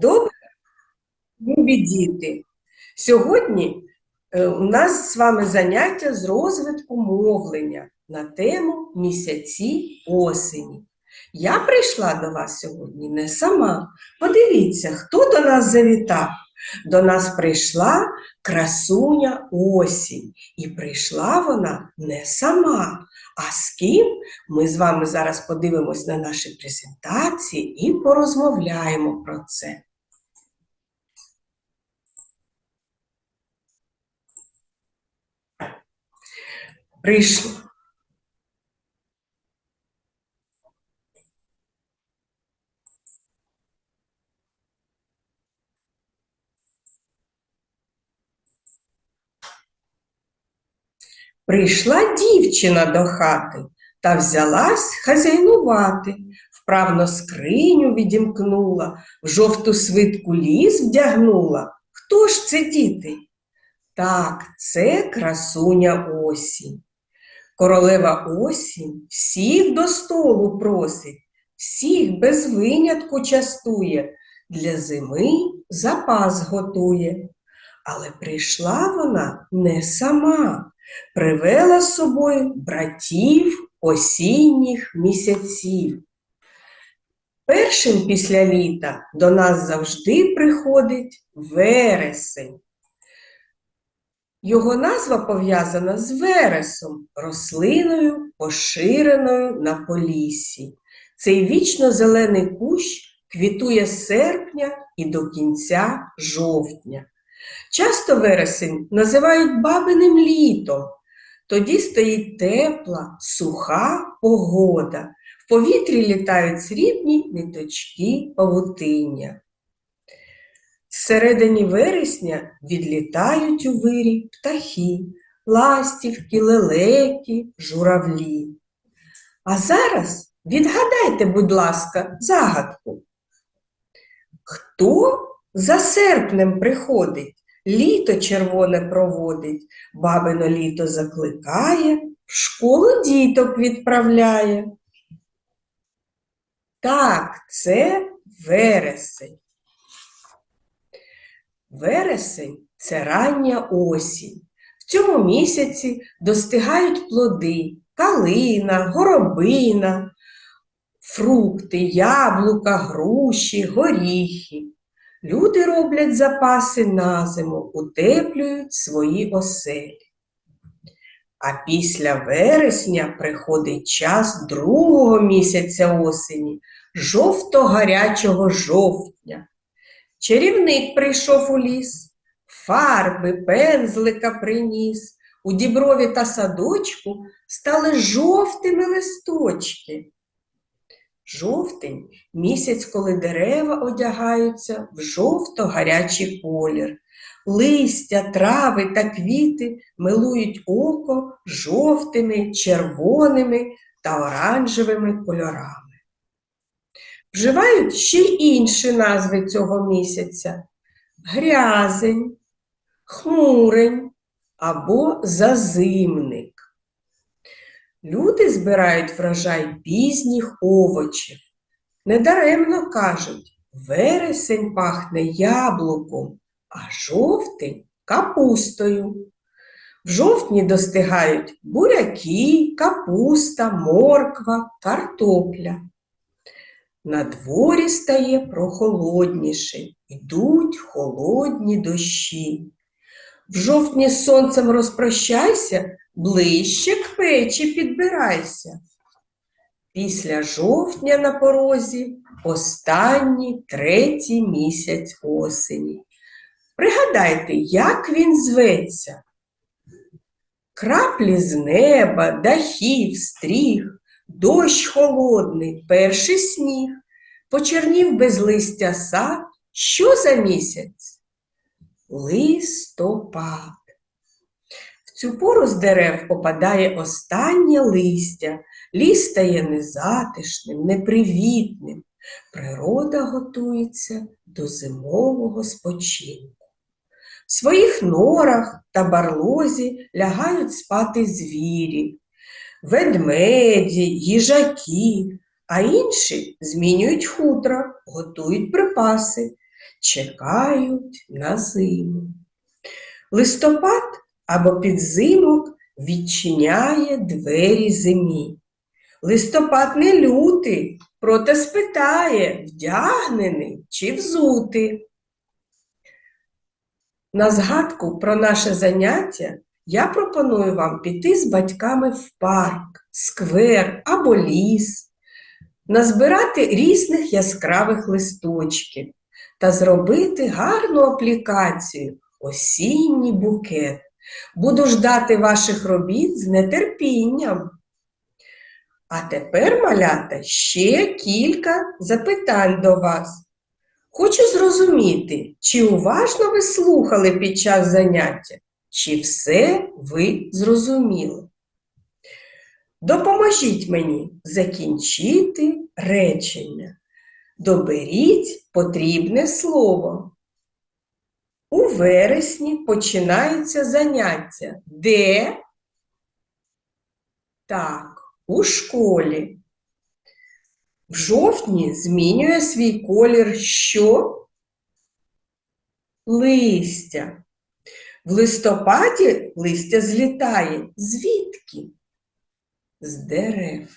Добре, любі діти. Сьогодні е, у нас з вами заняття з розвитку мовлення на тему місяці осені. Я прийшла до вас сьогодні не сама. Подивіться, хто до нас завітав. До нас прийшла красуня осінь. І прийшла вона не сама. А з ким ми з вами зараз подивимось на наші презентації і порозмовляємо про це. Прийшла. Прийшла дівчина до хати та взялась хазяйнувати, вправно скриню відімкнула, в жовту свитку ліс вдягнула. Хто ж це діти? Так, це красуня осінь. Королева осінь всіх до столу просить, всіх без винятку частує, для зими запас готує. Але прийшла вона не сама, привела з собою братів осінніх місяців. Першим після літа до нас завжди приходить вересень. Його назва пов'язана з вересом, рослиною, поширеною на поліссі. Цей вічно зелений кущ квітує з серпня і до кінця жовтня. Часто вересень називають бабиним літом. Тоді стоїть тепла, суха погода. В повітрі літають срібні ниточки павутиння. Зсередині вересня відлітають у вирі птахи, ластівки, лелеки, журавлі. А зараз відгадайте, будь ласка, загадку. Хто за серпнем приходить, літо червоне проводить, бабино літо закликає, в школу діток відправляє? Так, це вересень. Вересень це рання осінь. В цьому місяці достигають плоди, калина, горобина, фрукти, яблука, груші, горіхи. Люди роблять запаси на зиму, утеплюють свої оселі. А після вересня приходить час другого місяця осені, жовто-гарячого жовтня. Чарівник прийшов у ліс, фарби, пензлика приніс, у діброві та садочку стали жовтими листочки. Жовтень місяць, коли дерева одягаються в жовто-гарячий колір. Листя, трави та квіти милують око жовтими, червоними та оранжевими кольорами. Вживають ще й інші назви цього місяця: грязень, хмурень або зазимник. Люди збирають врожай пізніх овочів. Недаремно кажуть, вересень пахне яблуком, а жовтень капустою. В жовтні достигають буряки, капуста, морква, картопля. На дворі стає прохолодніше, йдуть холодні дощі. В жовтні з сонцем розпрощайся, ближче к печі підбирайся. Після жовтня на порозі останній третій місяць осені. Пригадайте, як він зветься. Краплі з неба, дахів, стріх, дощ холодний, перший сніг, почернів без листя сад. Що за місяць? Листопад. Цю пору з дерев опадає останнє листя, ліс стає незатишним, непривітним. Природа готується до зимового спочинку. В своїх норах та барлозі лягають спати звірі, ведмеді, їжаки, а інші змінюють хутра, готують припаси. чекають на зиму. Листопад або підзимок відчиняє двері зимі. Листопад не лютий, проте спитає, вдягнений чи взутий. На згадку про наше заняття я пропоную вам піти з батьками в парк, сквер або ліс, назбирати різних яскравих листочків та зробити гарну аплікацію осінній букет. Буду ждати ваших робіт з нетерпінням. А тепер, малята, ще кілька запитань до вас. Хочу зрозуміти, чи уважно ви слухали під час заняття, чи все ви зрозуміли. Допоможіть мені закінчити речення. Доберіть потрібне слово. У вересні починається заняття. Де? Так, у школі. В жовтні змінює свій колір що? Листя. В листопаді листя злітає. Звідки? З дерев.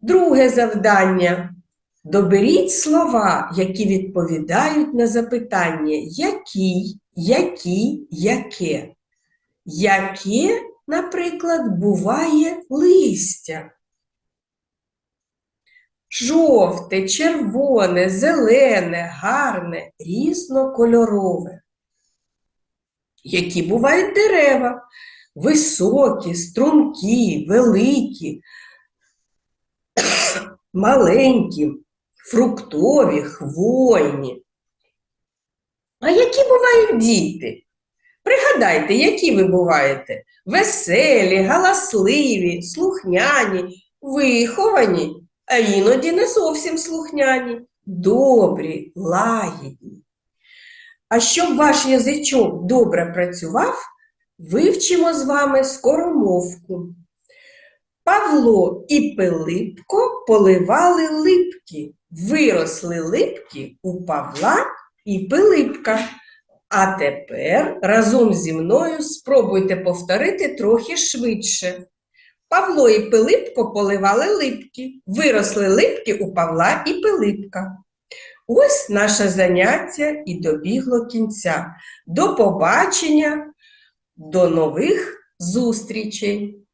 Друге завдання. Доберіть слова, які відповідають на запитання який, які, яке. Яке, наприклад, буває листя? Жовте, червоне, зелене, гарне, різнокольорове. Які бувають дерева? Високі, стрункі, великі, маленькі, фруктові, хвойні. А які бувають діти? Пригадайте, які ви буваєте? Веселі, галасливі, слухняні, виховані, а іноді не зовсім слухняні, добрі, лагідні. А щоб ваш язичок добре працював, вивчимо з вами скоромовку. Павло і Пилипко поливали липки, виросли липки у Павла і Пилипка. А тепер разом зі мною спробуйте повторити трохи швидше. Павло і Пилипко поливали липки, виросли липки у Павла і Пилипка. Ось наше заняття і добігло кінця. До побачення, до нових зустрічей!